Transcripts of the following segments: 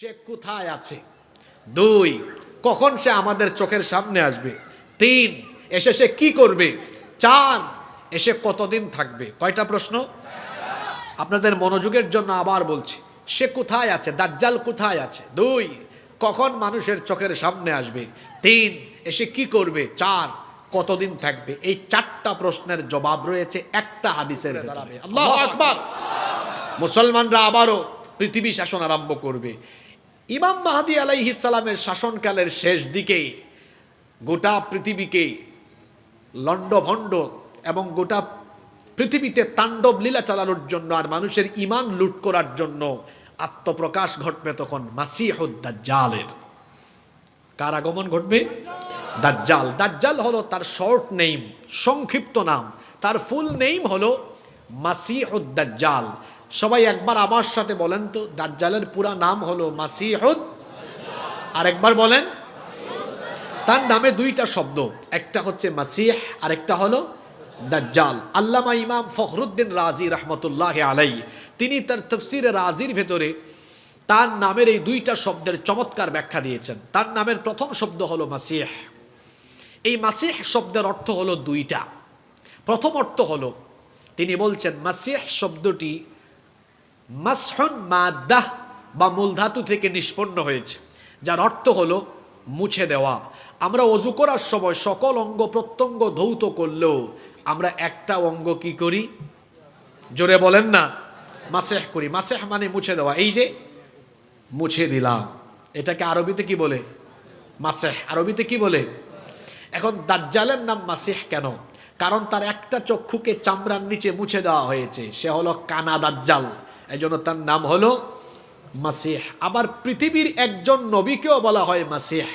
সে কোথায় আছে? দুই কখন সে আমাদের চোখের সামনে আসবে? তিন এসে সে কি করবে? চার এসে কতদিন থাকবে? কয়টা প্রশ্ন? আপনাদের মনোযোগের জন্য আবার বলছি সে কোথায় আছে? দাজ্জাল কোথায় আছে? দুই কখন মানুষের চোখের সামনে আসবে? তিন এসে কি করবে? চার কতদিন থাকবে? এই চারটা প্রশ্নের জবাব রয়েছে একটা হাদিসের আল্লাহু আকবার। মুসলমানরা আবারও পৃথিবী শাসন আরম্ভ করবে। ইমাম মাহাদি আলাইহিসালামের শাসনকালের শেষ দিকে গোটা পৃথিবীকে লণ্ডভণ্ড এবং গোটা পৃথিবীতে তাণ্ডব লীলা চালানোর জন্য আর মানুষের ইমান লুট করার জন্য আত্মপ্রকাশ ঘটবে তখন মাসিহুদ্দাজ্জালের কার আগমন ঘটবে? দাজ্জাল। দাজ্জাল হলো তার শর্ট নেম সংক্ষিপ্ত নাম। তার ফুল নেম হলো মাসিহুদ্দাজ্জাল সবাই একবার আমার সাথে বলেন তো, দাজ্জালের পুরা নাম হলো মাসিহুদ। আর একবার বলেন। তার নামে দুইটা শব্দ, একটা হচ্ছে মাসিহ আর একটা হলো দাজ্জাল। আল্লামা ইমাম ফখরুদ্দিন রাজি রহমতুল্লাহ আলাই তিনি তার তফসিরে রাজির ভেতরে তার নামের এই দুইটা শব্দের চমৎকার ব্যাখ্যা দিয়েছেন। তার নামের প্রথম শব্দ হলো মাসিহ। এই মাসিহ শব্দের অর্থ হলো দুইটা। প্রথম অর্থ হলো, তিনি বলছেন, মাসিহ শব্দটি মাসহন মাদাহ বা মূলধাতু থেকে নিষ্পন্ন হয়েছে, যার অর্থ হলো মুছে দেওয়া। আমরা অজু করার সময় সকল অঙ্গ প্রত্যঙ্গ ধৌত করলেও আমরা একটা অঙ্গ কি করি? জোরে বলেন না, মাসেহ করি। মাসেহ মানে মুছে দেওয়া। এই যে মুছে দিলাম। এটাকে আরবিতে কি বলে? মাসেহ। আরবিতে কি বলে? এখন দাজ্জালের নাম মাসিহ কেন? কারণ তার একটা চক্ষুকে চামড়ার নিচে মুছে দেওয়া হয়েছে। সে হলো কানা দাজ্জাল। এই জন্য তার নাম হলো মাসিহ। আবার পৃথিবীর একজন নবীকেও বলা হয় মাসিহ।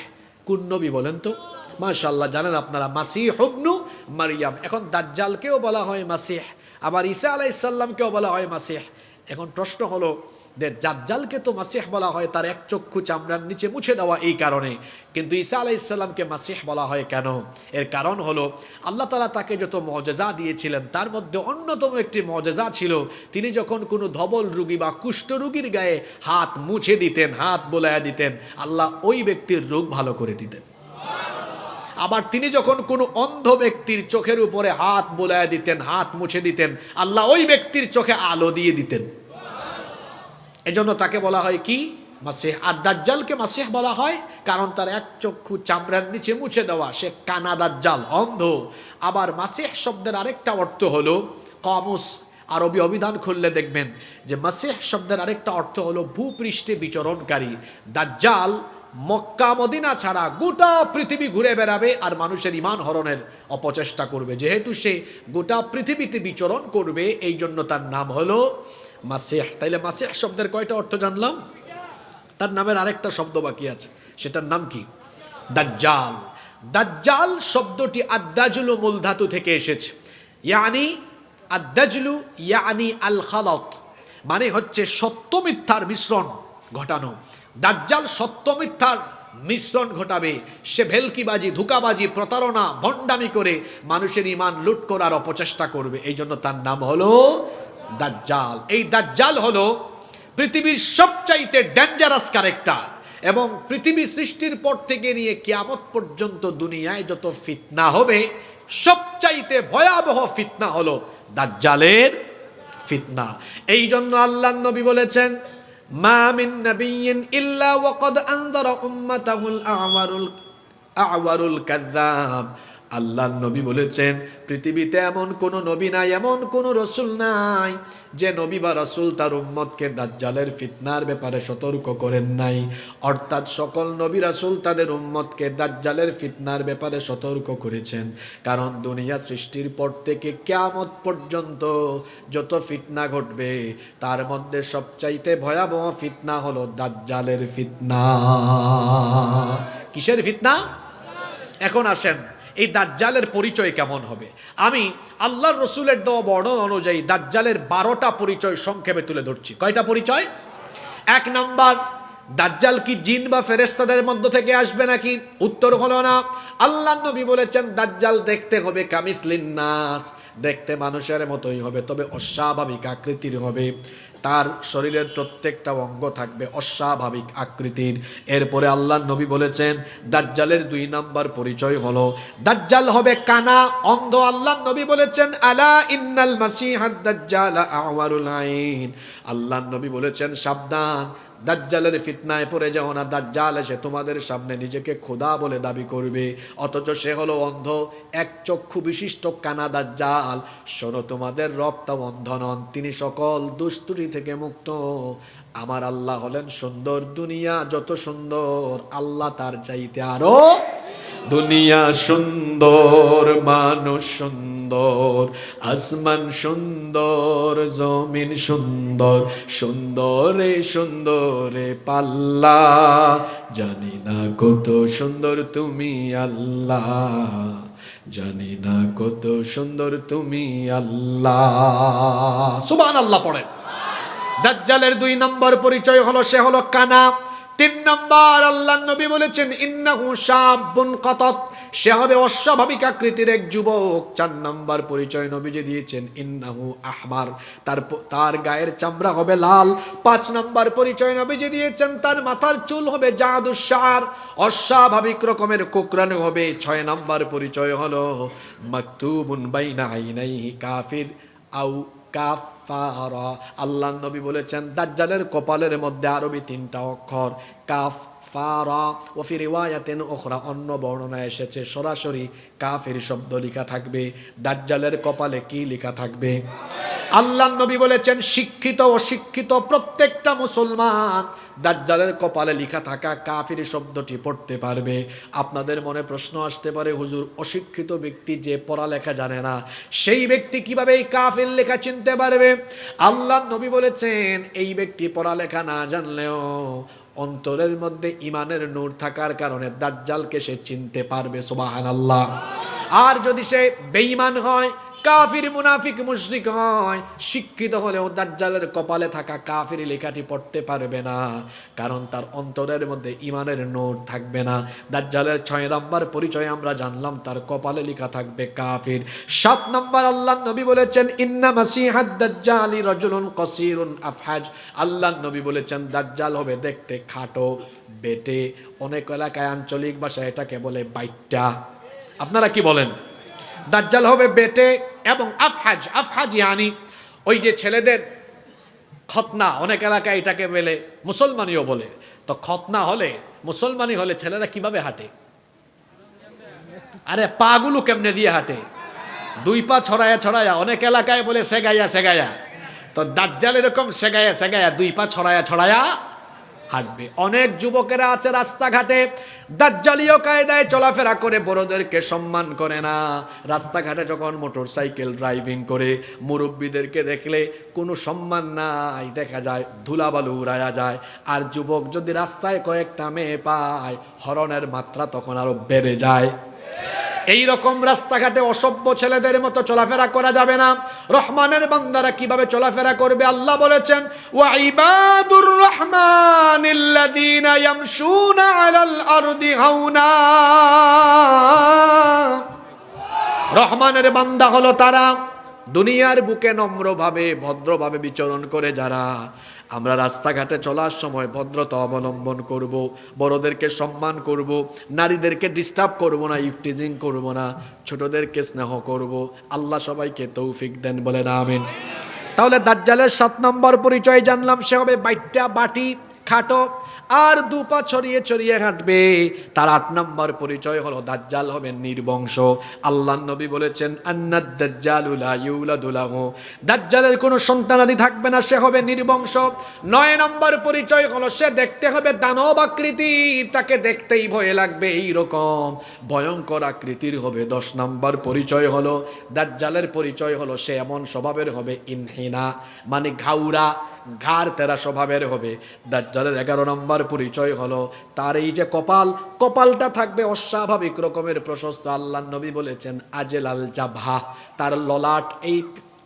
কোন নবী বলেন তো? মাশাল্লাহ জানেন আপনারা, মাসিহ হবনু মারিয়াম। এখন দাজ্জালকেও বলা হয় মাসিহ। আবার ঈসা আলাইসাল্লামকেও বলা হয় মাসিহ। এখন প্রশ্ন হলো দাজ্জালকে তো মাসিহ বলা হয়, তার এক চক্ষু চামড়ার নিচে মুছে দেওয়া এই কারণে। কিন্তু ঈসা আলাইসাল্লামকে মাসিহ বলা হয় কেন? এর কারণ হলো, আল্লাহ তালা তাকে যত মজেজা দিয়েছিলেন, তার মধ্যে অন্যতম একটি মজেজা ছিল, তিনি যখন কোনো ধবল রুগী বা কুষ্ঠ রুগীর গায়ে হাত মুছে দিতেন, হাত বোলায়া দিতেন, আল্লাহ ওই ব্যক্তির রোগ ভালো করে দিতেন। আবার তিনি যখন কোনো অন্ধ ব্যক্তির চোখের উপরে হাত বোলায়া দিতেন, হাত মুছে দিতেন, আল্লাহ ওই ব্যক্তির চোখে আলো দিয়ে দিতেন। এজন্য তাকে বলা হয় কি? মাসেহ। আর দাজ্জালকে মাসেহ বলা হয় কারণ তার এক চক্ষু চামড়ার নিচে মুছে দেওয়া। সে কানা দাজ্জাল, অন্ধ। আবার মাসেহ শব্দের আরেকটা অর্থ হলো কমুস। আরবি অভিধান খুললে দেখবেন যে মাসেহ শব্দের আরেকটা অর্থ হলো ভূপৃষ্ঠে বিচরণকারী। দাজ্জাল মক্কা মদিনা ছাড়া গোটা পৃথিবী ঘুরে বেড়াবে আর মানুষের ইমান হরণের অপচেষ্টা করবে। যেহেতু সে গোটা পৃথিবীতে বিচরণ করবে এই জন্য তার নাম হলো মাসেহ। তাইলে মাসেহ শব্দের কয়টা অর্থ জানলাম? তার নামের আরেকটা শব্দ বাকি আছে। সেটার নাম কি? দাজ্জাল। দাজ্জাল শব্দটি আদাজুল মূল ধাতু থেকে এসেছে। ইয়ানি আদাজলু ইয়ানি আল খালত মানে হচ্ছে সত্য মিথ্যার মিশ্রণ ঘটানো। দাজ্জাল সত্য মিথ্যার মিশ্রণ ঘটাবে। সে ভেলকিবাজি, ধোকাবাজি, প্রতারণা, ভণ্ডামি করে মানুষের ইমান লুট করার অপচেষ্টা করবে। এই জন্য তার নাম হলো দাজ্জাল। এই দাজ্জাল হলো পৃথিবীর সবচাইতে ডেঞ্জারাস ক্যারেক্টার এবং পৃথিবী সৃষ্টির পর থেকে নিয়ে কিয়ামত পর্যন্ত দুনিয়ায় যত ফিতনা হবে, সবচাইতে ভয়াবহ ফিতনা হলো দাজ্জালের ফিতনা। এই জন্য আল্লাহ নবী বলেছেন, মা মিন ইল্লা ওয়াকাদ আনযারা উম্মাতাহুল আ'ওয়ারুল আ'ওয়ারুল কাযযাব আল্লাহ নবী বলেছেন, পৃথিবীতে এমন কোন নবী নাই, এমন কোন রসুল নাই, যে নবী বা রসুল তার উম্মতকে দাজ্জালের ফিতনার ব্যাপারে সতর্ক করেন নাই। অর্থাৎ সকল নবী রাসুল তাদের উম্মতকে দাজ্জালের ফিতনার ব্যাপারে সতর্ক করেছেন। কারণ দুনিয়া সৃষ্টির পর থেকে কেয়ামত পর্যন্ত যত ফিতনা ঘটবে, তার মধ্যে সবচাইতে ভয়াবহ ফিতনা হলো দাজ্জালের ফিতনা। কিসের ফিতনা? এখন আসেন। এই দাজ্জালের পরিচয় কেমন হবে? আমি আল্লাহর রসুলের দেওয়া বর্ণন অনুযায়ী দাজ্জালের বারোটা পরিচয় সংক্ষেপে তুলে ধরছি। কয়টা পরিচয়? এক নাম্বার, দাজ্জাল কি জিন বা ফেরেস্তাদের মধ্য থেকে আসবে নাকি? উত্তর হলো না। আল্লাহ নবী বলেছেন, দাজ্জাল দেখতে হবে কামিসলিন নাস দেখতে মানুষের মতোই হবে, তবে অস্বাভাবিক আকৃতির হবে। তার শরীরের প্রত্যেকটা অঙ্গ থাকবে অস্বাভাবিক আকৃতির। এরপরে আল্লাহ নবী বলেছেন, দাজ্জালের দুই নাম্বার পরিচয় হলো, দাজ্জাল হবে কানা অন্ধ আল্লাহ নবী বলেছেন, আলা ইন্নাল মাসিহাদ দাজ্জাল আওয়ারুল আইন। আল্লাহ নবী বলেছেন, সাবধান দাজ্জালের ফিতনায় পড়ে যাও না। দাজ্জাল এসে তোমাদের সামনে নিজেকে খোদা বলে দাবি করবে। অথচ সে হলো অন্ধ, এক চক্ষু বিশিষ্ট কানা দাজ্জাল। শোনো, তোমাদের রপ্ত অন্ধ নন, তিনি সকল দুস্তুরি থেকে মুক্ত। আমার আল্লাহ হলেন সুন্দর, দুনিয়া যত সুন্দর, আল্লাহ তার চাইতে আরও দুনিয়া সুন্দর, মানুষ সুন্দর, আসমান সুন্দর, জমিন সুন্দর, সুন্দরে সুন্দরে পাল্লা। জানি না কত সুন্দর তুমি আল্লাহ, জানি না কত সুন্দর তুমি আল্লাহ। সুবান আল্লাহ পড়েন। দাজ্জালের দুই নম্বর পরিচয় হলো, সে হলো কানা। তিন নম্বর আল্লাহ নবী বলেছেন, ইন্নাহু শাবুন কতত। সে হবে অস্বাভাবিক আকৃতির এক যুবক। চার নম্বর পরিচয় নবীজি দিয়েছেন, ইন্নাহু আহমার। তার তার গায়ের চামড়া হবে লাল। পাঁচ নম্বর পরিচয় নবীজি দিয়েছেন, তার মাথার চুল হবে জাদুসার অস্বাভাবিক রকমের কোকরানো হবে। ছয় নম্বর পরিচয় হলো, মাকতুবুন বাইনা আইনাইহি কাফির। আউ কাফারা আল্লাহ নবী বলেছেন, দাজ্জালের কপালের মধ্যে আরবি তিনটা অক্ষর কাফ ফারা ও ফি রিওয়ায়াতিন উখরা, অন্য বর্ণনায় এসেছে, সরাসরি কাফের শব্দ লেখা থাকবে। দাজ্জালের কপালে কি লেখা থাকবে? আল্লাহ নবী বলেছেন, শিক্ষিত অশিক্ষিত প্রত্যেকটা মুসলমান দাজ্জালের কপালে লেখা থাকা কাফির শব্দটি পড়তে পারবে। আপনাদের মনে প্রশ্ন আসতে পারে, হুজুর, অশিক্ষিত ব্যক্তি যে পড়ালেখা জানে না, সেই ব্যক্তি কীভাবে এই কাফির লেখা চিনতে পারবে? আল্লাহ নবী বলেছেন, এই ব্যক্তি পড়ালেখা না জানলেও অন্তরের মধ্যে ইমানের নূর থাকার কারণে দাজ্জালকে সে চিনতে পারবে সুবাহান আর যদি সে বেঈমান হয় কাফির, মুনাফিক, মুশরিক হয় শিক্ষিত হলেও দাজ্জালের কপালে থাকা কাফির লেখাটি পড়তে পারবে না, কারণ তার অন্তরের মধ্যে ইমানের নোট থাকবে না। দাজ্জালের ছয় নম্বর পরিচয় আমরা জানলাম, তার কপালে লেখা থাকবে কাফির। সাত নম্বর আল্লাহ নবী বলেছেন, ইন্না মাসিহাদ দাজ্জালি রজুলুন কসিরুন আফহাজ। আল্লাহ নবী বলেছেন, দাজ্জাল হবে দেখতে খাটো, বেটে। অনেক এলাকায় আঞ্চলিক ভাষায় এটাকে বলে বাইটটা। আপনারা কি বলেন? দাজ্জাল হবে বেটে এবং আফহাজ আফহাজ ইয়ানি ওই যে ছেলেদের খতনা অনেক এলাকায় এটাকে বলে মুসলমানিও বলে। তো খতনা হলে, মুসলমানি হলে ছেলেরা কীভাবে হাঁটে? আরে পাগুলো কেমনে দিয়ে হাঁটে? দুই পা ছড়ায়া ছড়ায়া, অনেক এলাকায় বলে সেগাইয়া সেগাইয়া তো দাজ্জাল এরকম সেগাইয়া সেগাইয়া দুই পা ছড়ায়া ছড়ায়া হাঁটবে। অনেক যুবকেরা আছে রাস্তাঘাটে দাজ্জালীয় কায়দায় চলাফেরা করে, বড়দেরকে সম্মান করে না। রাস্তাঘাটে যখন মোটর সাইকেল ড্রাইভিং করে, মুরব্বীদেরকে দেখলে কোনো সম্মান নাই। দেখা যায়, ধুলাবালু উড়ায়া যায়। আর যুবক যদি রাস্তায় কয়েকটা মেয়ে পায়, হরণের মাত্রা তখন আরও বেড়ে যায়। এই রকম রাস্তাঘাটে অসভ্য ছেলেদের মতো চলাফেরা করা যাবে না। রহমানের বান্দারা কীভাবে চলাফেরা করবে? আল্লাহ বলেছেন ওয়াইবাদুর রহমানিল্লাযীনা ইয়ামশুনা আলাল আরদি হাওনা রহমানের বান্দা হলো তারা দুনিয়ার বুকে নম্রভাবে, ভদ্রভাবে বিচরণ করে যারা আমরা রাস্তাঘাটে চলার সময় ভদ্রতা অবলম্বন করব, বড়দেরকে সম্মান করব, নারীদেরকে ডিস্টার্ব করব না, ইফটিজিং করব না, ছোটদেরকে স্নেহ করব। আল্লাহ সবাইকে তৌফিক দেন বলে আমিন। তাহলে দাজ্জালের সাত নম্বর পরিচয় জানলাম, সে হবে বাইটটা বাটি, খাটো আর দুপা ছড়িয়ে ছড়িয়ে হাঁটবে। তার আট নম্বর পরিচয় হলো দাজ্জাল হবে নির্বংশ। আল্লাহ নবী বলেছেন, আন্নাদ দাজ্জালুলা ইউলাদুলাহু দাজ্জালের কোনো সন্তানাদি থাকবে না, সে হবে নির্বংশ। নয় নম্বর পরিচয় হলো, সে দেখতে হবে দানব আকৃতির তাকে দেখতেই ভয় লাগবে এই রকম ভয়ঙ্কর আকৃতির হবে। দশ নম্বর পরিচয় হলো, দাজ্জালের পরিচয় হলো, সে এমন স্বভাবের হবে ইনহিনা মানে ঘাউরা। ঘাড় তেরা স্বভাবের হবে। দাজ্জালের এগারো নম্বর পরিচয় হলো তার এই যে কপাল, কপালটা থাকবে অস্বাভাবিক রকমের প্রশস্ত। আল্লাহ নবী বলেছেন আজেল আল জাভা তার ললাট, এই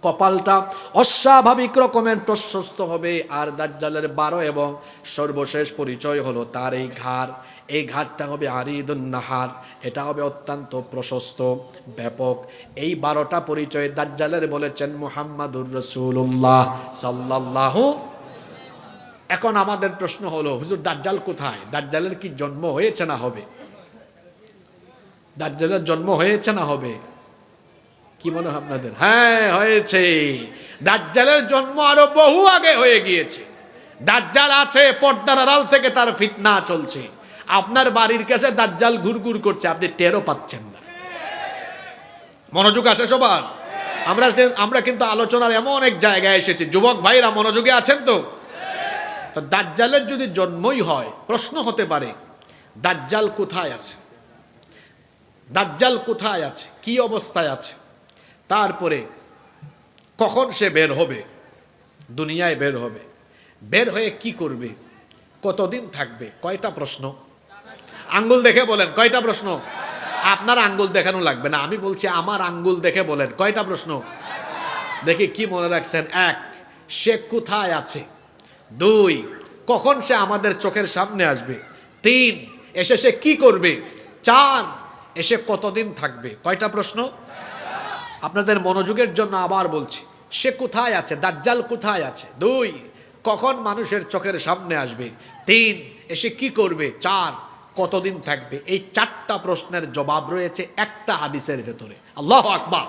কপালটা অস্বাভাবিক রকমের প্রশস্ত হবে। আর দাজ্জালের বারো এবং সর্বশেষ পরিচয় হলো তার এই ঘাড়। এই ঘাটটা হবে আরিদুন নাহার, এটা হবে অত্যন্ত প্রশস্ত, ব্যাপক। এই বারোটা পরিচয় দাজ্জালের বলেছেন মুহাম্মাদুর রসুল্লাহ সাল্লাল্লাহু। এখন আমাদের প্রশ্ন হলো, হুজুর দাজ্জাল কোথায়? দাজ্জালের কি জন্ম হয়েছে না হবে? দাজ্জালের জন্ম হয়েছে না হবে? কি মনে হয় আপনাদের? হ্যাঁ হয়েছে। দাজ্জালের জন্ম আরও বহু আগে হয়ে গিয়েছে। দাজ্জাল আছে, পর্দার আড়াল থেকে তার ফিতনা চলছে। আপনার বাড়ির কাছে দাজ্জাল ঘুরঘুর করছে আপনি টেরও পাচ্ছেন না। মনোযোগ আছে সবার? আমরা আমরা কিন্তু আলোচনার এমন এক জায়গায় এসেছি। যুবক ভাইরা মনোযোগে আছেন তো? তো দাজ্জালের যদি জন্মই হয় প্রশ্ন হতে পারে দাজ্জাল কোথায় আছে? দাজ্জাল কোথায় আছে? কি অবস্থায় আছে? তারপরে কখন সে বের হবে? দুনিয়ায় বের হবে। বের হয়ে কি করবে? কতদিন থাকবে? কয়টা প্রশ্ন? আঙ্গুল দেখে বলেন, কয়টা প্রশ্ন? আপনার আঙ্গুল দেখানো লাগবে না, আমি বলছি আমার আঙ্গুল দেখে বলেন, কয়টা প্রশ্ন? দেখি কি মনে রাখছেন? এক, সে কোথায় আছে? দুই, কখন সে আমাদের চোখের সামনে আসবে? তিন, এসে সে কি করবে? চার, এসে কতদিন থাকবে? কয়টা প্রশ্ন? আপনাদের মনোযোগের জন্য আবার বলছি, সে কোথায় আছে? দাজ্জাল কোথায় আছে? দুই, কখন মানুষের চোখের সামনে আসবে? তিন, এসে কি করবে? চার কতদিন থাকবে? এই চারটা প্রশ্নের জবাব রয়েছে একটা হাদিসের ভেতরে। আল্লাহ আকবার।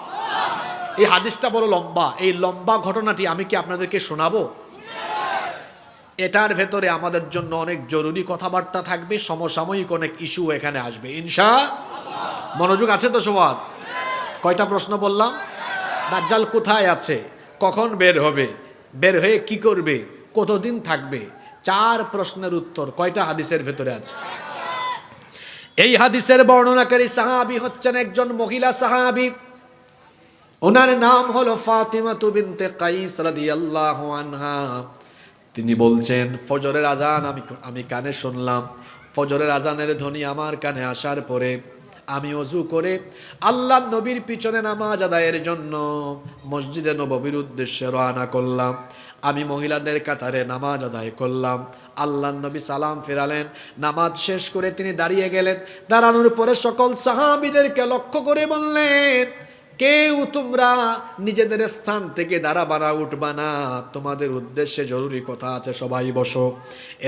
এই হাদিসটা বড় লম্বা। এই লম্বা ঘটনাটি আমি কি আপনাদেরকে শোনাবো? এটার ভেতরে আমাদের জন্য অনেক জরুরি কথাবার্তা থাকবে, সমসাময়িক অনেক ইস্যু এখানে আসবে। ইনশা মনোযোগ আছে তো সবার? কয়টা প্রশ্ন বললাম? দাজ্জাল কোথায় আছে? কখন বের হবে? বের হয়ে কি করবে? কতদিন থাকবে? চার প্রশ্নের উত্তর কয়টা হাদিসের ভেতরে আছে? এই হাদিসের বর্ণনাকারী সাহাবি হচ্ছেন একজন মহিলা সাহাবি। ওনার নাম হলো ফাতিমা বিনতে কাইস রাদিয়াল্লাহু আনহা। তিনি বলছেন, ফজরের আজান আমি আমি কানে শুনলাম। ফজরের আজানের ধ্বনি আমার কানে আসার পরে আমি অজু করে আল্লাহ নবীর পিছনে নামাজ আদায়ের জন্য মসজিদে নববীর উদ্দেশ্যে রওনা করলাম। আমি মহিলাদের কাতারে নামাজ আদায় করলাম। আল্লাহ নবী সালাম ফেরালেন। নামাজ শেষ করে তিনি দাঁড়িয়ে গেলেন। দাঁড়ানোর পরে সকল সাহাবিদেরকে লক্ষ্য করে বললেন, কেউ তোমরা নিজেদের স্থান থেকে দাঁড়াবানা উঠবা না। তোমাদের উদ্দেশ্যে জরুরি কথা আছে, সবাই বসো।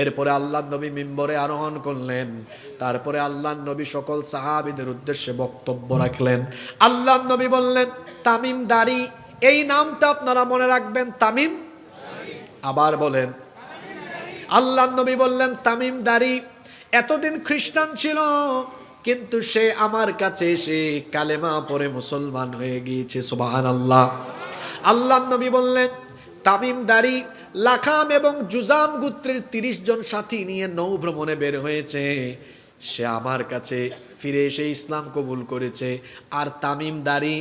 এরপরে আল্লাহ নবী মিম্বরে আরোহণ করলেন। তারপরে আল্লাহ নবী সকল সাহাবিদের উদ্দেশ্যে বক্তব্য রাখলেন। আল্লাহ নবী বললেন, তামিম দাড়ি, এই নামটা আপনারা মনে রাখবেন, তামিম? আবার বলেন আল্লাহ নবী বললেন, তামিম দাড়ি, এতদিন খ্রিস্টান ছিল, কিন্তু সে আমার কাছে এসে কালেমা পরে মুসলমান হয়ে গিয়েছে সুবাহান আল্লাহ আল্লাহ নবী বললেন, তামিম দাড়ি, লাখাম এবং জুজাম গুত্রের তিরিশ জন সাথী নিয়ে নৌ ভ্রমণে বের হয়েছে। সে আমার কাছে ফিরে এসে ইসলাম কবুল করেছে। আর তামিম দাড়ি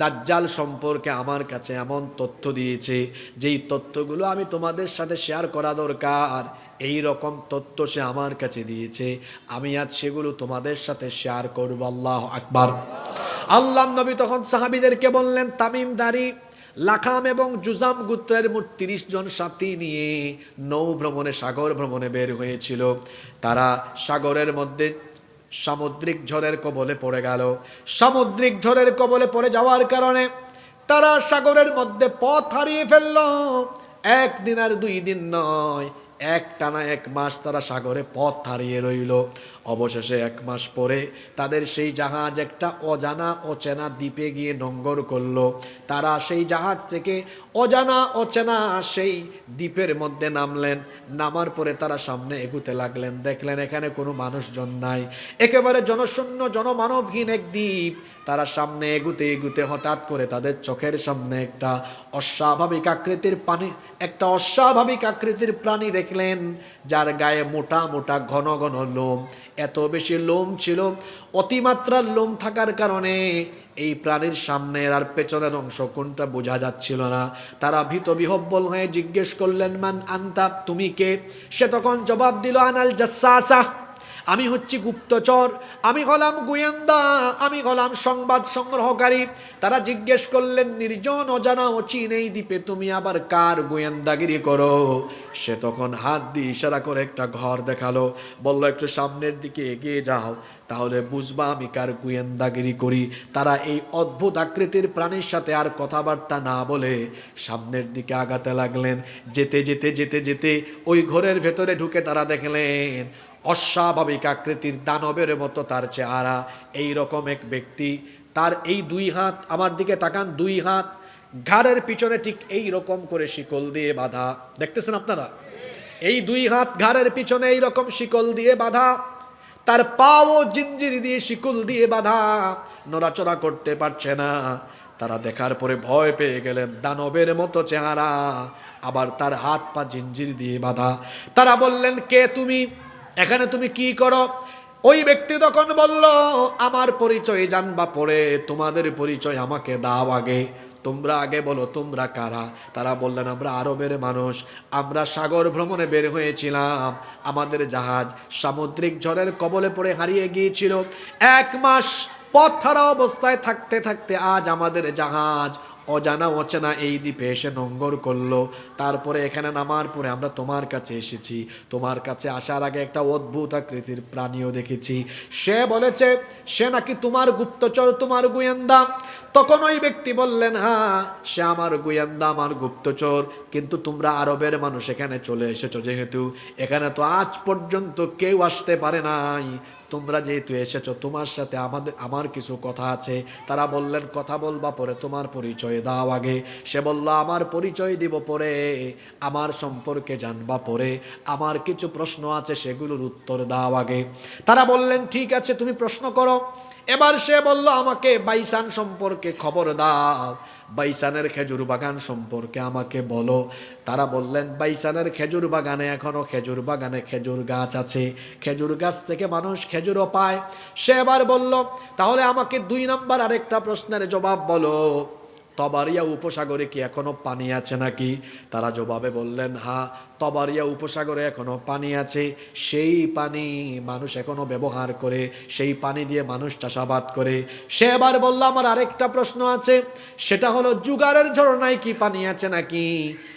দাজ্জাল সম্পর্কে আমার কাছে এমন তথ্য দিয়েছে, যেই তথ্যগুলো আমি তোমাদের সাথে শেয়ার করা দরকার। এই রকম তথ্য সে আমার কাছে দিয়েছে, আমি আজ সেগুলো তোমাদের সাথে শেয়ার করব, আল্লাহ আকবার। আল্লাহ নবী তখন সাহাবিদেরকে বললেন তামিম দারি লাখাম এবং জুজাম গুত্রের মোট তিরিশ জন সাথী নিয়ে নৌ ভ্রমণে, সাগর ভ্রমণে বের হয়েছিল। তারা সাগরের মধ্যে সামুদ্রিক ঝড়ের কবলে পড়ে গেল। সামুদ্রিক ঝড়ের কবলে পড়ে যাওয়ার কারণে তারা সাগরের মধ্যে পথ হারিয়ে ফেলল। একদিন আর দুই দিন নয়, এক টানা এক মাস তারা সাগরে পথ হারিয়ে রইল। অবশেষে এক মাস পরে তাদের সেই জাহাজ একটা অজানা অচেনা দ্বীপে গিয়ে নঙ্গর করল। তারা সেই জাহাজ থেকে অজানা অচেনা সেই দ্বীপের মধ্যে নামলেন। নামার পরে তারা সামনে এগুতে লাগলেন। দেখলেন এখানে কোনো মানুষজন নাই। একেবারে জনশূন্য, জনমানবহীন এক দ্বীপ। তারা সামনে এগুতে এগুতে হঠাৎ করে তাদের চোখের সামনে একটা অস্বাভাবিক আকৃতির পানি, একটা অস্বাভাবিক আকৃতির প্রাণী দেখলেন, যার গায়ে মোটা মোটা ঘন ঘন লোম। এত বেশি লোম ছিল, অতিমাত্রার লোম থাকার কারণে এই প্রাণীর সামনের আর পেছনের অংশ কোনটা বোঝা যাচ্ছিল না। তারা ভীত বিহব্বল হয়ে জিজ্ঞেস করলেন, মান আন্তা? তুমি কে? সে তখন জবাব দিল, আনাল জাসাসা। আমি হচ্ছি গুপ্তচর, আমি হলাম গোয়েন্দা, আমি হলাম সংবাদ সংগ্রহকারী। তারা জিজ্ঞেস করলেন, নির্জন, অজানা, অচিন, এই দ্বীপে তুমি আবার কার গোয়েন্দাগিরি করো? সে তখন হাত দিয়ে ইশারা করে একটা ঘর দেখাল, বলল, একটু সামনের দিকে এগিয়ে যাও, তাহলে বুঝবা আমি কার গোয়েন্দাগিরি করি। তারা এই অদ্ভুত আকৃতির প্রাণীর সাথে আর কথাবার্তা না বলে সামনের দিকে আগাতে লাগলেন। যেতে যেতে যেতে যেতে ওই ঘরের ভেতরে ঢুকে তারা দেখলেন অস্বাভাবিক আকৃতির দানবের মতো তার চেহারা এই রকম এক ব্যক্তি। তার এই দুই হাত, আমার দিকে তাকান, দুই হাত। ঘাড়ের পিছনে ঠিক এই রকম করে শিকল দিয়ে বাঁধা। দেখতেছেন আপনারা? এই দুই হাত ঘাড়ের পিছনে এই রকম শিকল দিয়ে বাঁধা। তার পাও জিঞ্জির দিয়ে শিকল দিয়ে বাঁধা। নড়াচড়া করতে পারছে না। তারা দেখার পরে ভয় পেয়ে গেলেন, দানবের মতো চেহারা। আবার তার হাত পা জিঞ্জির দিয়ে বাঁধা। তারা বললেন, কে তুমি? এখানে তুমি কি করো? ওই ব্যক্তি তখন বলল, আমার পরিচয় জানবা পরে, তোমাদের পরিচয় আমাকে দাও আগে। তোমরা আগে বলো, তোমরা কারা? তারা বললেন, আমরা আরবের মানুষ। আমরা সাগর ভ্রমণে বের হয়েছিলাম। আমাদের জাহাজ সামুদ্রিক ঝড়ের কবলে পড়ে হারিয়ে গিয়েছিল। এক মাস পথ হারা অবস্থায় থাকতে থাকতে আজ আমাদের জাহাজ অজানা অচেনা এই দ্বীপে এসে নোঙ্গর করল। তারপরে এখানে নামার পরে আমরা তোমার কাছে এসেছি। তোমার কাছে আসার আগে একটা অদ্ভুত আকৃতির প্রাণীও দেখেছি। সে বলেছে, সে নাকি তোমার গুপ্তচর, তোমার গোয়েন্দা। তখন ওই ব্যক্তি বললেন হ্যাঁ সে আমার গোয়েন্দা, আমার গুপ্তচর। কিন্তু তোমরা আরবের মানুষ এখানে চলে এসেছ যেহেতু এখানে তো আজ পর্যন্ত কেউ আসতে পারে নাই। তোমরা যেহেতু এসেছ, তোমার সাথে আমাদের, আমার কিছু কথা আছে। তারা বললেন, কথা বলবা পরে তোমার পরিচয় দাও আগে। সে বলল, আমার পরিচয় দিব পরে, আমার সম্পর্কে জানবা পরে। আমার কিছু প্রশ্ন আছে, সেগুলোর উত্তর দাও আগে। তারা বললেন, ঠিক আছে, তুমি প্রশ্ন করো। এবার সে বলল, আমাকে বাইসান সম্পর্কে খবর দাও। বাইসানের খেজুর বাগান সম্পর্কে আমাকে বলো। তারা বললেন, বাইসানের খেজুর বাগানে এখনও খেজুর বাগানে খেজুর গাছ আছে। খেজুর গাছ থেকে মানুষ খেজুরও পায়। সে এবার বলল, তাহলে আমাকে দুই নাম্বার আরেকটা প্রশ্নের জবাব বলো। তবারিয়া উপসাগরে কি এখনও পানি আছে নাকি? তারা জবাবে বললেন, হা, তবারিয়া উপসাগরে এখনও পানি আছে। সেই পানি মানুষ এখনও ব্যবহার করে, সেই পানি দিয়ে মানুষ চাষাবাদ করে। সে এবার বলল, আমার আরেকটা প্রশ্ন আছে। সেটা হলো জুগারের ঝরনায় কি পানি আছে নাকি?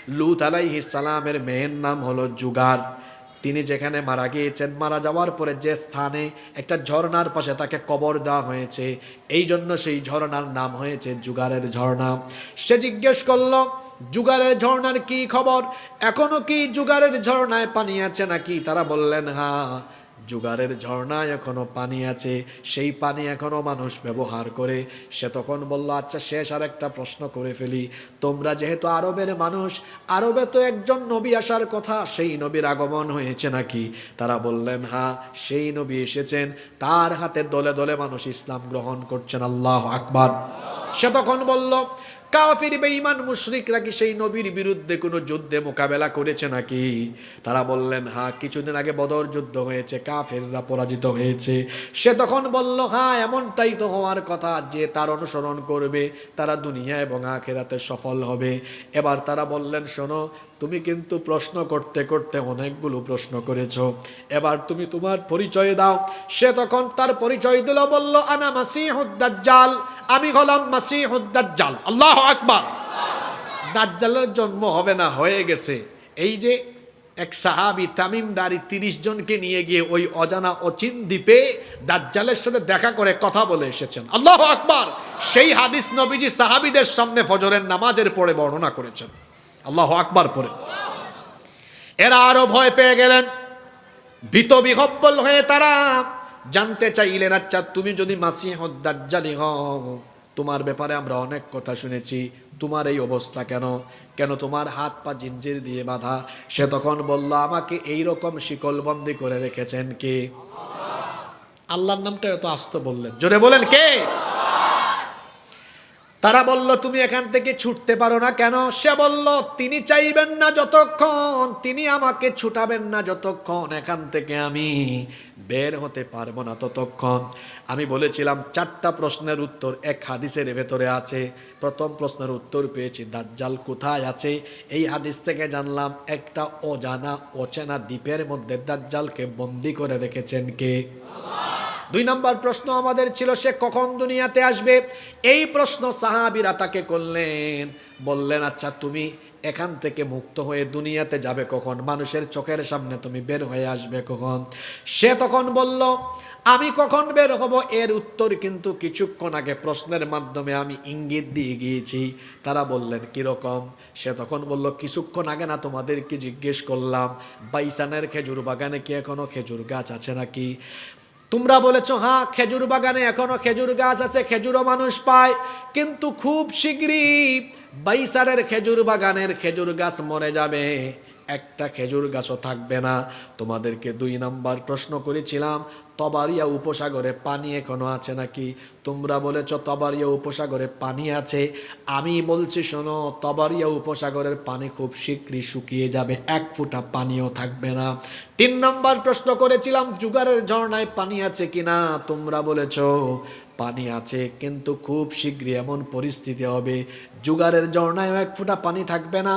লুত আলাইহিস সালামের মেয়ের নাম হলো জুগার তিনি যেখানে মারা গিয়েছেন, মারা যাওয়ার পরে যে স্থানে একটা ঝর্নার পাশে তাকে কবর দেওয়া হয়েছে, এই জন্য সেই ঝর্নার নাম হয়েছে জুগারের ঝর্ণা। সে জিজ্ঞেস করল, জুগারের ঝর্ণার কি খবর? এখনও কি জুগারের ঝর্ণায় পানি আছে নাকি? তারা বললেন হ্যাঁ জুগারের ঝর্ণায় এখনও পানি আছে, সেই পানি এখনও মানুষ ব্যবহার করে। সে তখন বলল আচ্ছা শেষ আর একটা প্রশ্ন করে ফেলি। তোমরা যেহেতু আরবের মানুষ, আরবে তো একজন নবী আসার কথা, সেই নবীর আগমন হয়েছে নাকি? তারা বললেন হ্যাঁ সেই নবী এসেছেন। তার হাতে দলে দলে মানুষ ইসলাম গ্রহণ করছেন। আল্লাহ আকবার। সে তখন বলল কাফির বেঈমান মুশরিকরা কি সেই নবীর বিরুদ্ধে কোনো যুদ্ধে মোকাবেলা করেছে নাকি? তারা বললেন হ্যাঁ কিছুদিন আগে বদর যুদ্ধ হয়েছে, কাফেররা পরাজিত হয়েছে। সে তখন বলল হ্যাঁ এমনটাই তো হওয়ার কথা যে তার অনুসরণ করবে, তারা দুনিয়া এবং আখেরাতে সফল হবে। এবার তারা বললেন, শোনো, তুমি কিন্তু প্রশ্ন করতে করতে অনেকগুলো প্রশ্ন করেছ। এবার তুমি তোমার পরিচয় দাও। সে তখন তার পরিচয় দিল, বলল, আনা মাসিহুদ্দাজ্জাল আমি হলাম মাসিহুদ্দাজ্জাল আল্লাহ আকবার। দাজ্জালের জন্ম হবে না, হয়ে গেছে। এই যে এক সাহাবি তামিমদারি তিরিশ জনকে নিয়ে গিয়ে ওই অজানা অচিন দ্বীপে দাজ্জালের সাথে দেখা করে কথা বলে এসেছেন। আল্লাহ আকবার। সেই হাদিস নবীজি সাহাবিদের সামনে ফজরের নামাজের পরে বর্ণনা করেছেন। আল্লাহ আকবার পরে এরা আরও ভয় পেয়ে গেলেন। ভীত বিহব্বল হয়ে তারা জানতে চাইলেন আচ্ছা তুমি যদি মাসিহদ্দাজ্জালি হও, তোমার ব্যাপারে আমরা অনেক কথা শুনেছি। তোমার এই অবস্থা কেন? কেন তোমার হাত পা জিঞ্জির দিয়ে বাঁধা? সে তখন বলল, আমাকে এই রকম শিকলবন্দি করে রেখেছেন কে? আল্লাহর নামটা এত আস্ত বললেন। জোরে বলেন কে? তারা বলল, তুমি এখান থেকে ছুটতে পারো না কেন? সে বলল, তিনি চাইবেন না যতক্ষণ, তিনি আমাকে ছুটাবেন না যতক্ষণ, এখান থেকে আমি বের হতে পারব না ততক্ষণ। আমি বলেছিলাম, চারটা প্রশ্নের উত্তর এক হাদিসের ভেতরে আছে। প্রথম প্রশ্নের উত্তর পেয়েছি, দাজ্জাল কোথায় আছে? এই হাদিস থেকে জানলাম, একটা অজানা, অচেনা দ্বীপের মধ্যে দাজ্জালকে বন্দি করে রেখেছেন কে? দুই নম্বর প্রশ্ন আমাদের ছিল, সে কখন দুনিয়াতে আসবে? এই প্রশ্ন সাহাবিরা তাকে করলেন। বললেন আচ্ছা তুমি এখান থেকে মুক্ত হয়ে দুনিয়াতে যাবে কখন? মানুষের চোখের সামনে তুমি বের হয়ে আসবে কখন? সে তখন বলল, আমি কখন বের হব? এর উত্তর কিন্তু কিছুক্ষণ আগে প্রশ্নের মাধ্যমে আমি ইঙ্গিত দিয়ে গিয়েছি। তারা বললেন কীরকম সে তখন বলল, কিছুক্ষণ আগে না তোমাদেরকে জিজ্ঞেস করলাম, বাইসানের খেজুর বাগানে কি এখনও খেজুর গাছ আছে নাকি? তোমরা বলেছ হ্যাঁ খেজুর বাগানে এখনও খেজুর গাছ আছে, খেজুরও মানুষ পায়। কিন্তু খুব শীঘ্রই বাইসারের খেজুর বাগানের খেজুর গাছ মরে যাবে। একটা খেজুর গাছও থাকবে না। তোমাদেরকে দুই নাম্বার প্রশ্ন করেছিলাম, তবারিয়া উপসাগরে পানি এখনও আছে নাকি? তোমরা বলেছ তবারিয়া উপসাগরে পানি আছে। আমি বলছি শোনো, তবারিয়া উপসাগরের পানি খুব শীঘ্রই শুকিয়ে যাবে, এক ফোঁটা পানিও থাকবে না। তিন নম্বর প্রশ্ন করেছিলাম জুগারের ঝর্ণায় পানি আছে কিনা? তোমরা বলেছ পানি আছে, কিন্তু খুব শীঘ্রই এমন পরিস্থিতি হবে। জুগারের ঝর্ণায় এক ফোঁটা পানি থাকবে না।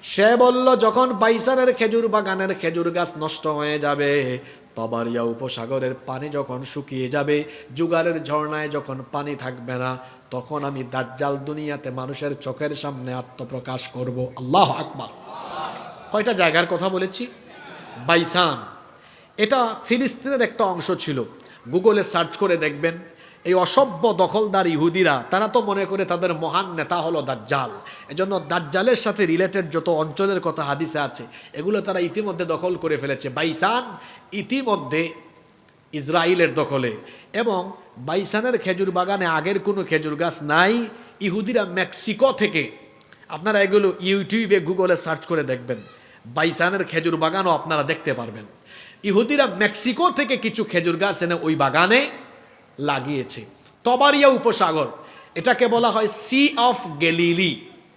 সে বলল, যখন বাইসানের খেজুর বাগানের খেজুর গাছ নষ্ট হয়ে যাবে, তবারিয়া উপসাগরের পানি যখন শুকিয়ে যাবে জুগারের ঝর্ণায় যখন পানি থাকবে না, তখন আমি দাজ্জাল দুনিয়াতে মানুষের চোখের সামনে আত্মপ্রকাশ করব। আল্লাহ আকবার। কয়টা জায়গার কথা বলেছি? বাইসান। এটা ফিলিস্তিনের একটা অংশ ছিল। গুগলে সার্চ করে দেখবেন। এই অসভ্য দখলদার ইহুদিরা, তারা তো মনে করে তাদের মহান নেতা হলো দাজ্জাল। এজন্য দাজ্জালের সাথে রিলেটেড যত অঞ্চলের কথা হাদিসে আছে, এগুলো তারা ইতিমধ্যে দখল করে ফেলেছে। বাইসান ইতিমধ্যে ইসরায়েলের দখলে এবং বাইসানের খেজুর বাগানে আগের কোনো খেজুর গাছ নাই। ইহুদিরা মেক্সিকো থেকে, আপনারা এগুলো ইউটিউবে, গুগলে সার্চ করে দেখবেন। বাইসানের খেজুর বাগানও আপনারা দেখতে পারবেন। ইহুদিরা মেক্সিকো থেকে কিছু খেজুর গাছ এনে ওই বাগানে লাগিয়েছে। তবারিয়া উপসাগর, এটাকে বলা হয় sea of Galilee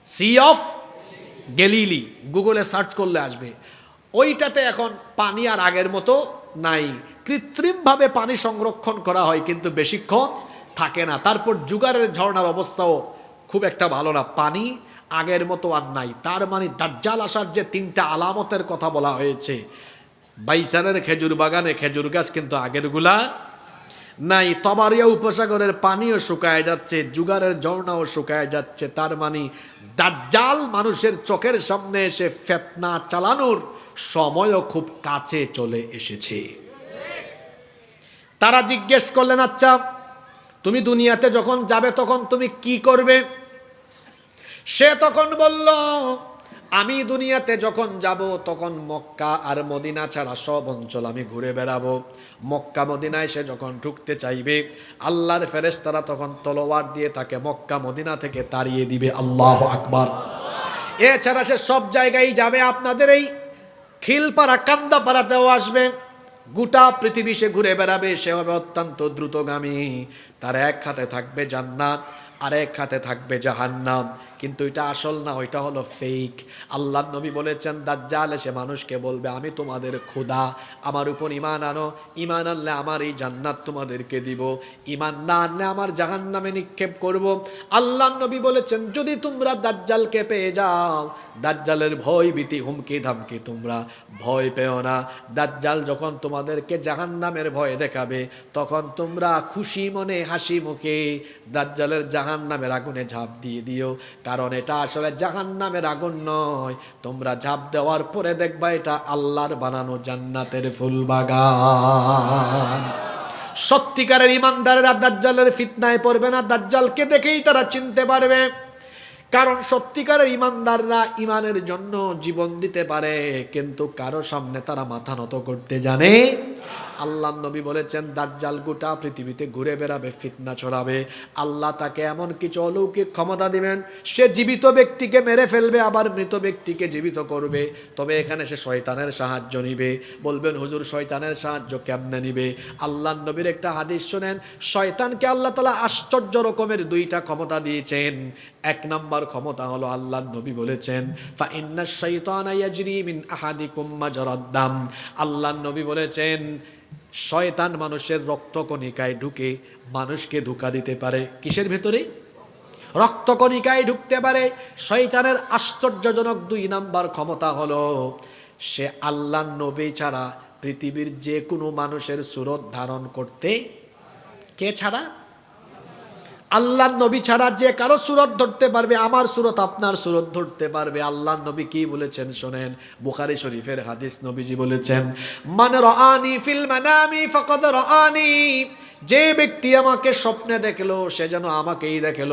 sea of Galilee গুগলে সার্চ করলে আসবে। ওইটাতে এখন পানি আর আগের মতো নাই। কৃত্রিমভাবে পানি সংরক্ষণ করা হয়, কিন্তু বেশিক্ষণ থাকে না। তারপর জুগারের ঝর্ণার অবস্থাও খুব একটা ভালো না। পানি আগের মতো আর নাই। তার মানে দাজ্জাল আসার যে তিনটা আলামতের কথা বলা হয়েছে, বাইসানের খেজুর বাগানে খেজুর গাছ, কিন্তু আগেরগুলা নাই, তবারিয়া উপসাগরের পানিও শুকায় যাচ্ছে, জুগারের ঝর্ণাও শুকায় যাচ্ছে, তার মানে দাজ্জাল মানুষের চোখের সামনে এসে ফেতনা চালানোর সময়ও খুব কাছে চলে এসেছে। তারা জিজ্ঞেস করলেন আচ্ছা তুমি দুনিয়াতে যখন যাবে তখন তুমি কি করবে? সে তখন বলল, আমি দুনিয়াতে যখন যাব তখন মক্কা আর মদিনা ছাড়া সব অঞ্চল আমি ঘুরে বেড়াবো। মক্কা মদিনায় সে যখন ঢুকতে চাইবে, আল্লাহর ফেরেশতারা তখন তলোয়ার দিয়ে তাকে মক্কা মদিনা থেকে তাড়িয়ে দিবে। আল্লাহ আকবার। এছাড়া সে সব জায়গায় যাবে, আপনাদের এই খিলপাড়া কান্দাপাড়াতেও আসবে। গোটা পৃথিবী সে ঘুরে বেড়াবে, সে হবে অত্যন্ত দ্রুতগামী। তার এক হাতে থাকবে জান্নাত, আর এক হাতে থাকবে জাহান্নাম। কিন্তু এটা আসল না, ওইটা হলো ফেক আল্লাহ নবী বলেছেন, দাজ্জাল এসে মানুষকে বলবে, আমি তোমাদের খোদা আমার উপর ইমান আনো। ইমান আনলে আমার এই জান্নাত তোমাদেরকে দিব। ইমান না আনলে আমার জাহান্নামে নিক্ষেপ করব। আল্লাহ নবী বলেছেন, যদি তোমরা দাজ্জালকে পেয়ে যাও, দাজ্জালের ভয়, ভীতি, হুমকি, ধামকি তোমরা ভয় পেও না। দাজ্জাল যখন তোমাদেরকে জাহান্নামের ভয় দেখাবে, তখন তোমরা খুশি মনে, হাসি মুখে দাজ্জালের জাহান্নামের আগুনে ঝাঁপ দিয়ে দিও। কারণ এটা আসলে জাহান্নামের আগুন নয়। তোমরা ঝাঁপ দেওয়ার পরে দেখবা এটা আল্লাহর বানানো জান্নাতের ফুল বাগান সত্যিকারের ইমানদারেরা দাজ্জালের ফিতনায় পড়বে না, দাজ্জালকে দেখেই তারা চিনতে পারবে। কারণ সত্যিকারের ইমানদাররা ইমানের জন্য জীবন দিতে পারে, কিন্তু কারও সামনে তারা মাথা নত করতে জানে। আল্লাহ নবী বলেছেন, দাজ্জাল গোটা পৃথিবীতে ঘুরে বেড়াবে, ফিতনা ছড়াবে। আল্লাহ তাকে এমন কিছু অলৌকিক ক্ষমতা দিবেন, সে জীবিত ব্যক্তিকে মেরে ফেলবে, আবার মৃত ব্যক্তিকে জীবিত করবে। তবে এখানে সে শয়তানের সাহায্য নিবে। বলবেন, হুজুর, শয়তানের সাহায্য কেমনে নিবে? আল্লাহ নবীর একটা হাদিস শোনেন, শয়তানকে আল্লাহ তালা আশ্চর্য রকমের দুইটা ক্ষমতা দিয়েছেন। এক নাম্বার ক্ষমতা হলো আল্লাহ নবী বলেছেন আল্লাহ নবী বলেছেন, শয়তান মানুষের রক্তকণিকায় ঢুকে মানুষকে ধোকা দিতে পারে। কিসের ভেতরে? রক্তকণিকায় ঢুকতে পারে। শয়তানের আশ্চর্যজনক দুই নাম্বার ক্ষমতা হলো, সে আল্লাহ নবী ছাড়া পৃথিবীর যে কোনো মানুষের সুরত ধারণ করতে, কে ছাড়া? আল্লাহ নবী ছাড়া যে কারও সুরত ধরতে পারবে, আমার সুরত আপনার সুরত ধরতে পারবে। আল্লাহ নবী কি বলেছেন শোনেন? বুখারি শরীফের হাদিস নবীজি বলেছেন, মান রানি ফিল মানামি ফাকাদ রানি যে ব্যক্তি আমাকে স্বপ্নে দেখল, সে যেন আমাকেই দেখল।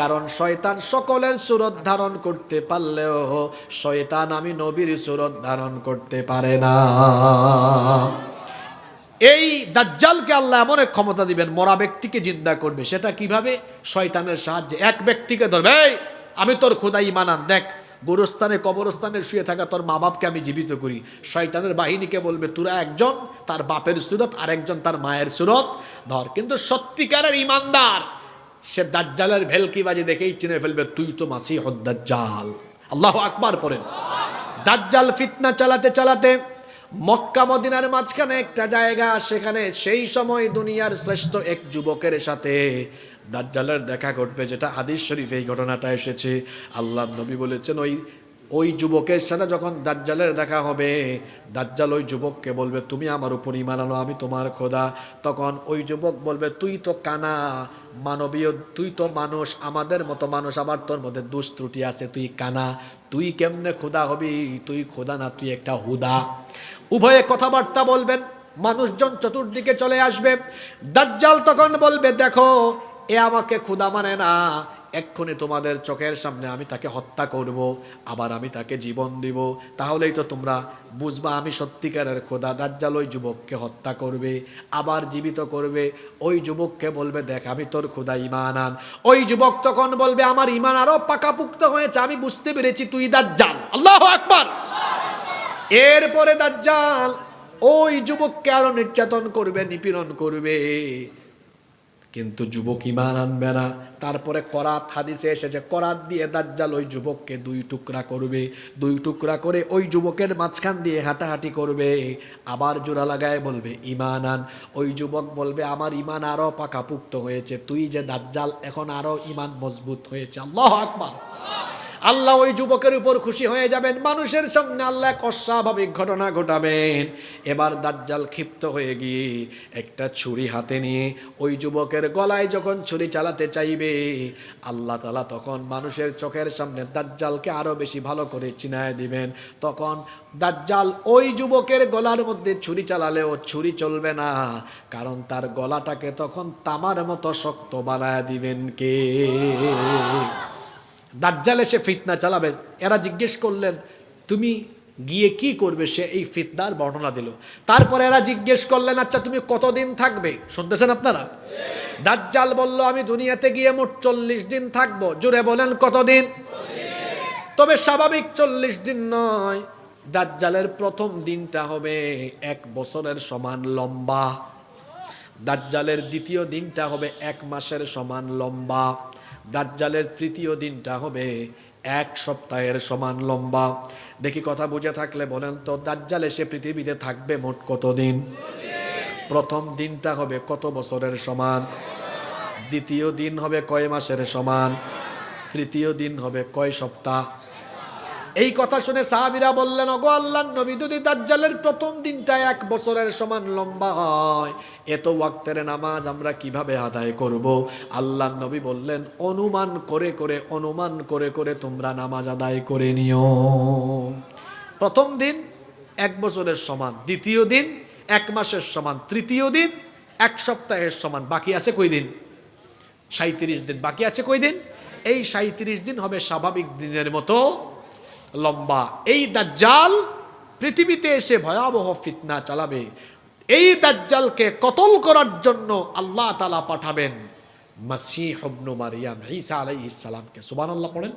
কারণ শয়তান সকলের সুরত ধারণ করতে পারলেও শয়তান আমি নবীর সুরত ধারণ করতে পারে না। এই দাজ্জালকে আল্লাহ এমন এক ক্ষমতা দিবেন মরা ব্যক্তিকে জিন্দা করবে। সেটা কীভাবে? শয়তানের সাহায্যে। এক ব্যক্তিকে ধরবে "এই, আমি তোর খোদাই মানান দেখ গোরস্থানে কবরস্থানে শুয়ে থাকা তোর মা বাপকে আমি জীবিত করি। শয়তানের বাহিনীকে বলবে তোরা একজন তার বাপের সুরত আর একজন তার মায়ের সুরত। ধর কিন্তু সত্যিকারের ইমানদার সে দাজ্জালের ভেলকিবাজি দেখেই চিনে ফেলবে তুই তো মাসি হদ্দাজ্জাল আল্লাহ আকবার পড়েন। দাজ্জাল ফিতনা চালাতে চালাতে মক্কা মদিনার মাঝখানে একটা জায়গা, সেখানে সেই সময় দুনিয়ার শ্রেষ্ঠ এক যুবকের সাথে দাজ্জালের দেখা ঘটবে, যেটা হাদিস শরীফ এই ঘটনাটা এসেছে। আল্লাহ নবী বলেছেন, ওই ওই যুবকের সাথে যখন দাজ্জালের দেখা হবে, দাজ্জাল ওই যুবককে বলবে, তুমি আমার উপর ইমান আনো, আমি তোমার খোদা। তখন ওই যুবক বলবে, তুই তো কানা মানবীয়, তুই তো মানুষ, আমাদের মতো মানুষ আবার তোর মধ্যে দুষ ত্রুটি আছে, তুই কানা। তুই কেমনে খোদা হবি? তুই খোদা না, তুই একটা হুদা। উভয়ে কথাবার্তা বলবেন, মানুষজন চতুর্দিকে চলে আসবে। দাজ্জাল তখন বলবে, দেখো, এ আমাকে ক্ষুদা মানে না, এক্ষুনি তোমাদের চোখের সামনে আমি তাকে হত্যা করব, আবার আমি তাকে জীবন দিব। তাহলেই তো তোমরা বুঝবা আমি সত্যিকারের খোদা দাজ্জাল ওই যুবককে হত্যা করবে, আবার জীবিত করবে। ওই যুবককে বলবে, দেখ, আমি তোর খোদা ইমান আন। ওই যুবক তখন বলবে, আমার ইমান আরও পাকাপুক্ত হয়েছে, আমি বুঝতে পেরেছি তুই দাজ্জাল। আল্লাহ আকবার। এরপরে দাজ্জাল ওই যুবককে আরও নির্যাতন করবে, নিপীড়ন করবে। কিন্তু যুবক ইমান আনবে না। তারপরে করাত হাদিসে এসেছে, করাত দিয়ে দাজ্জাল ওই যুবককে দুই টুকরা করবে। দুই টুকরা করে ওই যুবকের মাঝখান দিয়ে হাঁটাহাঁটি করবে। আবার জোড়া লাগায় বলবে ইমান আন। ওই যুবক বলবে, আমার ইমান আরও পাকাপুক্ত হয়েছে। তুই যে দাজ্জাল, এখন আরও ইমান মজবুত হয়েছে। আল্লাহ আকবার। আল্লাহ ওই যুবকের উপর খুশি হয়ে যাবেন, মানুষের সঙ্গে আল্লাহ এক অস্বাভাবিক ঘটনা ঘটাবেন। এবার দাজ্জাল ক্ষিপ্ত হয়ে গিয়ে একটা ছুরি হাতে নিয়ে ওই যুবকের গলায় যখন ছুরি চালাতে চাইবে, আল্লাহ তালা তখন মানুষের চোখের সামনে দাজ্জালকে আরও বেশি ভালো করে চিনায় দিবেন। তখন দাজ্জাল ওই যুবকের গলার মধ্যে ছুরি চালালেও ছুরি চলবে না, কারণ তার গলাটাকে তখন তামার মতো শক্ত বানায় দিবেন কে? দাজ্জাল এসে ফিতনা চালাবে। এরা জিজ্ঞেস করলেন, তুমি গিয়ে কি করবে? সে এই ফিতনার বর্ণনা দিল। তারপরে এরা জিজ্ঞেস করলেন আচ্ছা তুমি কতদিন থাকবে? শুনতেছেন আপনারা? দাজ্জাল বলল, আমি দুনিয়াতে গিয়ে মোট চল্লিশ দিন থাকব। জুড়ে বলেন, কতদিন? তবে স্বাভাবিক চল্লিশ দিন নয়, দাজ্জালের প্রথম দিনটা হবে এক বছরের সমান লম্বা। দাজ্জালের দ্বিতীয় দিনটা হবে এক মাসের সমান লম্বা। দাজ্জালের তৃতীয় দিনটা হবে এক সপ্তাহের সমান লম্বা। দেখি কথা বুঝে থাকলে বলেন তো, দাজ্জাল এসে পৃথিবীতে থাকবে মোট কতদিন? প্রথম দিনটা হবে কত বছরের সমান? দ্বিতীয় দিন হবে কয় মাসের সমান? তৃতীয় দিন হবে কয় সপ্তাহ? এই কথা শুনে সাহাবিরা বললেন, ওগো আল্লাহ নবী, যদি দাজ্জালের প্রথম দিনটা এক বছরের সমান লম্বা হয় এত ওয়াক্তের নামাজ আমরা কীভাবে আদায় করব? আল্লাহ নবী বললেন, অনুমান করে করে, অনুমান করে করে তোমরা নামাজ আদায় করে নিও। প্রথম দিন এক বছরের সমান, দ্বিতীয় দিন এক মাসের সমান, তৃতীয় দিন এক সপ্তাহের সমান, বাকি আছে কই দিন? সাঁত্রিশ দিন, বাকি আছে কই দিন? এই সাঁত্রিশ দিন হবে স্বাভাবিক দিনের মতো লম্বা। এই দাজ্জাল পৃথিবীতে এসে ভয়াবহ ফিতনা চালাবে। এই দাজ্জালকে কতল করার জন্য আল্লাহ তালা পাঠাবেন? মাসিহ মারিয়াম মারিয়াম ঈসা ইসালামকে সুবান আল্লাহ পড়েন।